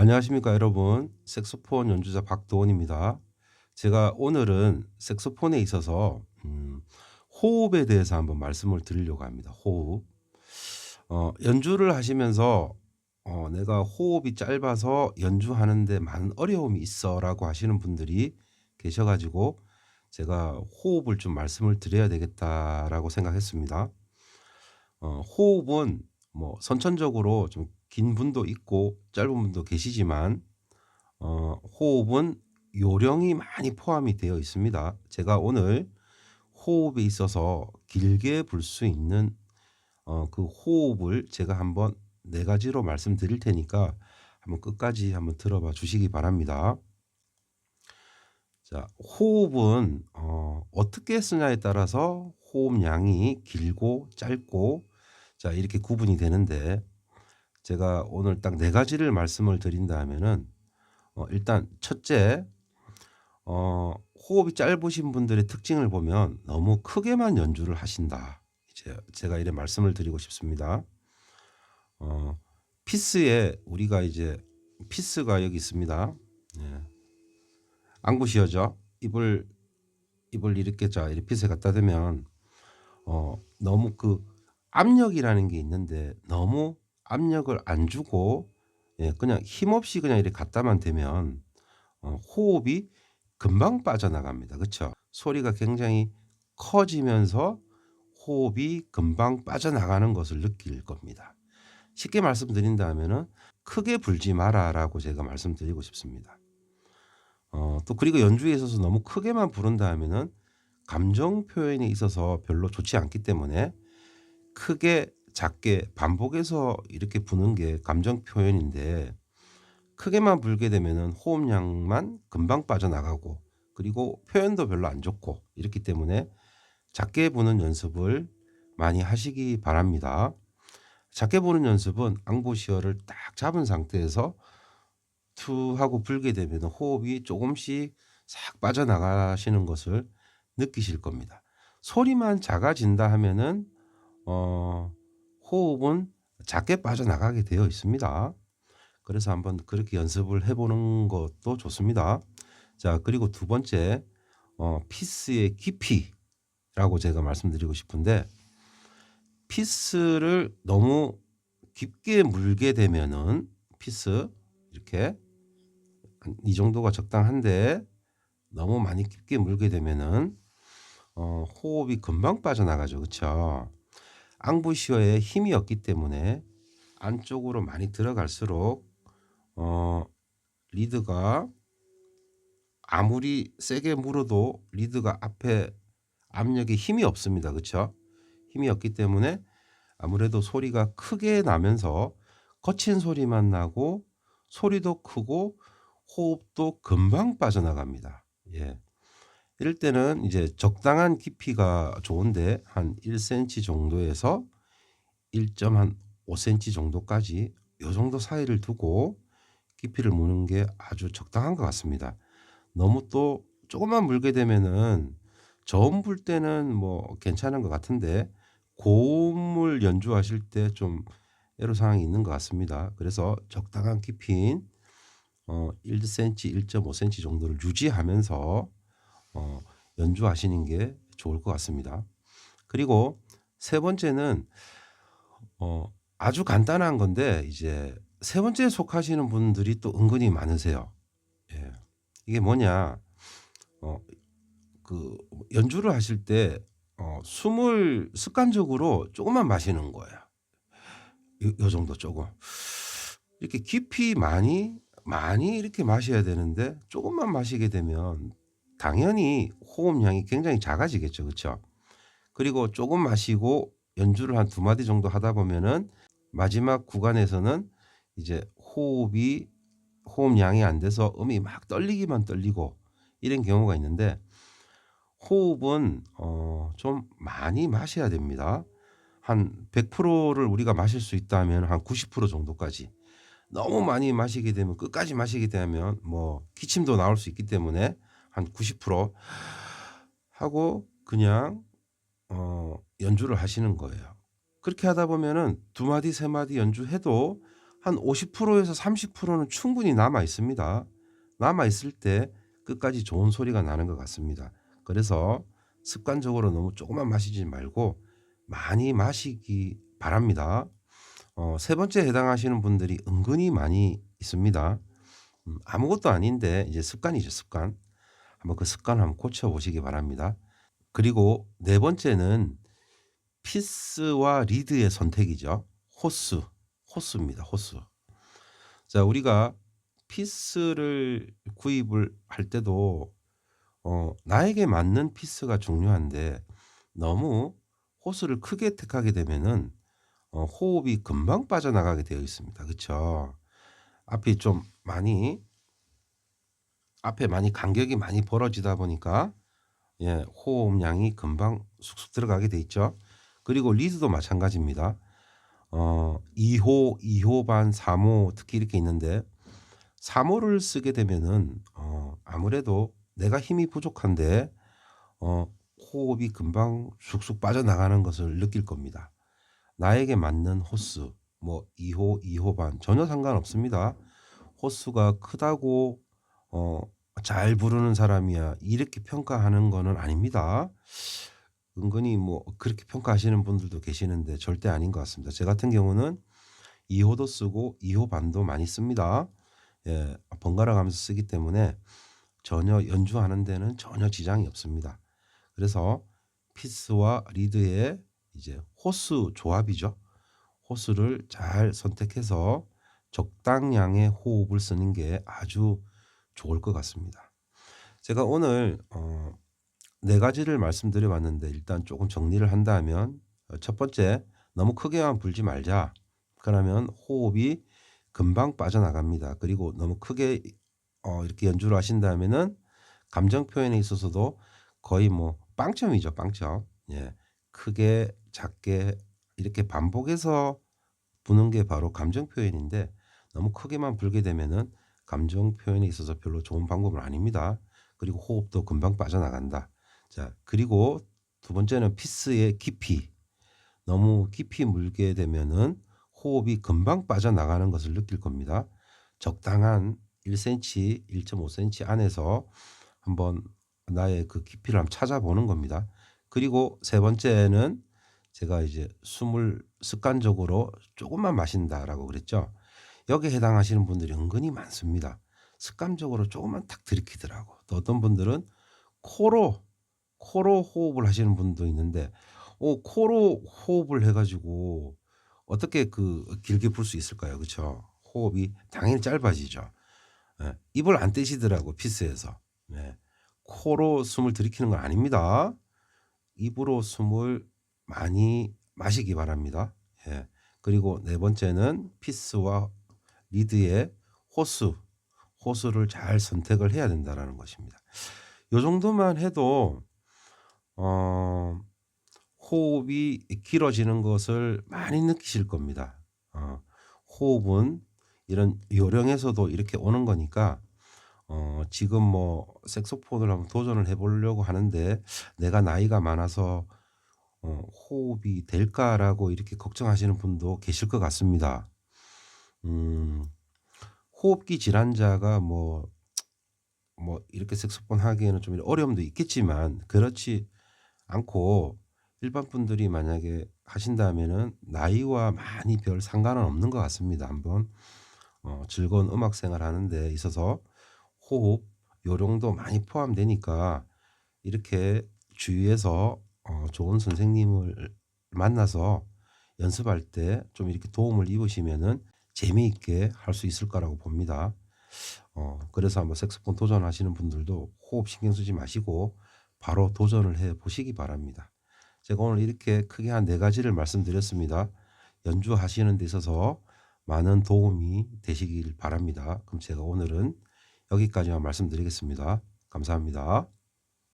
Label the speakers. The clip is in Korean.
Speaker 1: 안녕하십니까 여러분 색소폰 연주자 박도원입니다. 제가 오늘은 색소폰에 있어서 음, 호흡에 대해서 한번 말씀을 드리려고 합니다. 호흡 어, 연주를 하시면서 어, 내가 호흡이 짧아서 연주하는데 많은 어려움이 있어라고 하시는 분들이 계셔가지고 제가 호흡을 좀 말씀을 드려야 되겠다라고 생각했습니다. 어, 호흡은 뭐 선천적으로 좀 긴 분도 있고 짧은 분도 계시지만 어, 호흡은 요령이 많이 포함이 되어 있습니다. 제가 오늘 호흡에 있어서 길게 불 수 있는 어, 그 호흡을 제가 한번 네 가지로 말씀드릴 테니까 한번 끝까지 한번 들어봐 주시기 바랍니다. 자, 호흡은 어, 어떻게 쓰냐에 따라서 호흡량이 길고 짧고 자 이렇게 구분이 되는데 제가 오늘 딱 네 가지를 말씀을 드린다면은 어, 일단 첫째 어, 호흡이 짧으신 분들의 특징을 보면 너무 크게만 연주를 하신다. 이제 제가 이래 말씀을 드리고 싶습니다. 어, 피스에 우리가 이제 피스가 여기 있습니다. 예. 안구시어죠. 입을 입을 이렇게 자 이렇게 피스에 갖다 대면 어, 너무 그 압력이라는 게 있는데 너무 압력을 안 주고 예, 그냥 힘없이 그냥 이렇게 갖다만 대면 어, 호흡이 금방 빠져나갑니다. 그렇죠? 소리가 굉장히 커지면서 호흡이 금방 빠져나가는 것을 느낄 겁니다. 쉽게 말씀드린다면은 크게 불지 마라라고 제가 말씀드리고 싶습니다. 어, 또 그리고 연주에 있어서 너무 크게만 부른다 하면은 감정 표현에 있어서 별로 좋지 않기 때문에 크게 작게 반복해서 이렇게 부는 게 감정 표현인데 크게만 불게 되면은 호흡량만 금방 빠져나가고 그리고 표현도 별로 안 좋고 이렇기 때문에 작게 부는 연습을 많이 하시기 바랍니다. 작게 부는 연습은 앙보시어를 딱 잡은 상태에서 투 하고 불게 되면 호흡이 조금씩 싹 빠져나가시는 것을 느끼실 겁니다. 소리만 작아진다 하면은 어 호흡은 작게 빠져나가게 되어 있습니다. 그래서 한번 그렇게 연습을 해보는 것도 좋습니다. 자, 그리고 두 번째, 어, 피스의 깊이라고 제가 말씀드리고 싶은데, 피스를 너무 깊게 물게 되면은, 피스, 이렇게, 이 정도가 적당한데, 너무 많이 깊게 물게 되면은, 어, 호흡이 금방 빠져나가죠. 그쵸? 앙부시어에 힘이 없기 때문에 안쪽으로 많이 들어갈수록 어, 리드가 아무리 세게 물어도 리드가 앞에 압력에 힘이 없습니다. 그렇죠? 힘이 없기 때문에 아무래도 소리가 크게 나면서 거친 소리만 나고 소리도 크고 호흡도 금방 빠져나갑니다. 예. 이럴 때는 이제 적당한 깊이가 좋은데 한 1cm 정도에서 1.5cm 정도까지 요 정도 사이를 두고 깊이를 무는 게 아주 적당한 것 같습니다. 너무 또 조금만 물게 되면은 저음 불 때는 뭐 괜찮은 것 같은데 고음을 연주하실 때 좀 애로 사항이 있는 것 같습니다. 그래서 적당한 깊이인 어 1cm, 1.5cm 정도를 유지하면서 어 연주하시는 게 좋을 것 같습니다. 그리고 세 번째는 어 아주 간단한 건데 이제 세 번째에 속하시는 분들이 또 은근히 많으세요. 예. 이게 뭐냐? 어 그 연주를 하실 때 어 숨을 습관적으로 조금만 마시는 거예요. 요, 요 정도 조금. 이렇게 깊이 많이 많이 이렇게 마셔야 되는데 조금만 마시게 되면 당연히 호흡량이 굉장히 작아지겠죠. 그렇죠? 그리고 조금 마시고 연주를 한 두 마디 정도 하다 보면은 마지막 구간에서는 이제 호흡이 호흡량이 안 돼서 음이 막 떨리기만 떨리고 이런 경우가 있는데 호흡은 어, 좀 많이 마셔야 됩니다. 한 100%를 우리가 마실 수 있다면 한 90% 정도까지. 너무 많이 마시게 되면 끝까지 마시게 되면 뭐 기침도 나올 수 있기 때문에 한 90% 하고 그냥 어, 연주를 하시는 거예요. 그렇게 하다 보면은 두 마디 세 마디 연주해도 한 50%에서 30%는 충분히 남아 있습니다. 남아 있을 때 끝까지 좋은 소리가 나는 것 같습니다. 그래서 습관적으로 너무 조금만 마시지 말고 많이 마시기 바랍니다. 어, 세 번째 해당하시는 분들이 은근히 많이 있습니다. 음, 아무것도 아닌데 이제 습관이죠, 습관. 한번 그 습관을 한번 고쳐보시기 바랍니다. 그리고 네 번째는 피스와 리드의 선택이죠. 호수, 호수입니다. 호수. 자, 우리가 피스를 구입을 할 때도 어, 나에게 맞는 피스가 중요한데 너무 호수를 크게 택하게 되면은 어, 호흡이 금방 빠져나가게 되어 있습니다. 그렇죠? 앞이 좀 많이 앞에 많이 간격이 많이 벌어지다 보니까 예, 호흡량이 금방 쑥쑥 들어가게 돼 있죠. 그리고 리드도 마찬가지입니다. 어, 2호, 2호 반, 3호 특히 이렇게 있는데 3호를 쓰게 되면은 어, 아무래도 내가 힘이 부족한데 어, 호흡이 금방 쑥쑥 빠져나가는 것을 느낄 겁니다. 나에게 맞는 호수, 뭐 2호, 2호 반 전혀 상관없습니다. 호수가 크다고 어, 잘 부르는 사람이야 이렇게 평가하는 거는 아닙니다. 은근히 뭐 그렇게 평가하시는 분들도 계시는데 절대 아닌 것 같습니다. 제 같은 경우는 2호도 쓰고 2호 반도 많이 씁니다. 예, 번갈아 가면서 쓰기 때문에 전혀 연주하는 데는 전혀 지장이 없습니다. 그래서 피스와 리드의 이제 호수 조합이죠. 호수를 잘 선택해서 적당량의 호흡을 쓰는 게 아주 좋을 것 같습니다. 제가 오늘 어, 네 가지를 말씀드려 봤는데 일단 조금 정리를 한다면 어, 첫 번째 너무 크게만 불지 말자. 그러면 호흡이 금방 빠져나갑니다. 그리고 너무 크게 어, 이렇게 연주를 하신다면은 감정 표현에 있어서도 거의 뭐 빵점이죠, 빵점. 예. 크게 작게 이렇게 반복해서 부는 게 바로 감정 표현인데 너무 크게만 불게 되면은 감정 표현에 있어서 별로 좋은 방법은 아닙니다. 그리고 호흡도 금방 빠져나간다. 자, 그리고 두 번째는 피스의 깊이. 너무 깊이 물게 되면은 호흡이 금방 빠져나가는 것을 느낄 겁니다. 적당한 1cm, 1.5cm 안에서 한번 나의 그 깊이를 한번 찾아보는 겁니다. 그리고 세 번째는 제가 이제 숨을 습관적으로 조금만 마신다라고 그랬죠. 여기에 해당하시는 분들이 은근히 많습니다. 습관적으로 조금만 탁 들이키더라고. 또 어떤 분들은 코로 코로 호흡을 하시는 분도 있는데 어, 코로 호흡을 해가지고 어떻게 그 길게 불수 있을까요? 그렇죠? 호흡이 당연히 짧아지죠. 예, 입을 안 떼시더라고 피스에서. 예, 코로 숨을 들이키는 건 아닙니다. 입으로 숨을 많이 마시기 바랍니다. 예, 그리고 네 번째는 피스와 리드의 호수, 호수를 잘 선택을 해야 된다라는 것입니다. 요 정도만 해도 어, 호흡이 길어지는 것을 많이 느끼실 겁니다. 어, 호흡은 이런 요령에서도 이렇게 오는 거니까 어, 지금 뭐 색소폰을 한번 도전을 해보려고 하는데 내가 나이가 많아서 어, 호흡이 될까라고 이렇게 걱정하시는 분도 계실 것 같습니다. 음, 호흡기 질환자가 뭐, 뭐 이렇게 색소폰 하기에는 좀 어려움도 있겠지만 그렇지 않고 일반 분들이 만약에 하신다면은 나이와 많이 별 상관은 없는 것 같습니다. 한번 어, 즐거운 음악 생활 하는데 있어서 호흡 요령도 많이 포함되니까 이렇게 주위에서 어, 좋은 선생님을 만나서 연습할 때 좀 이렇게 도움을 입으시면은 재미있게 할 수 있을 거라고 봅니다. 어, 그래서 한번 색소폰 도전하시는 분들도 호흡 신경 쓰지 마시고 바로 도전을 해 보시기 바랍니다. 제가 오늘 이렇게 크게 한 네 가지를 말씀드렸습니다. 연주하시는 데 있어서 많은 도움이 되시길 바랍니다. 그럼 제가 오늘은 여기까지만 말씀드리겠습니다. 감사합니다.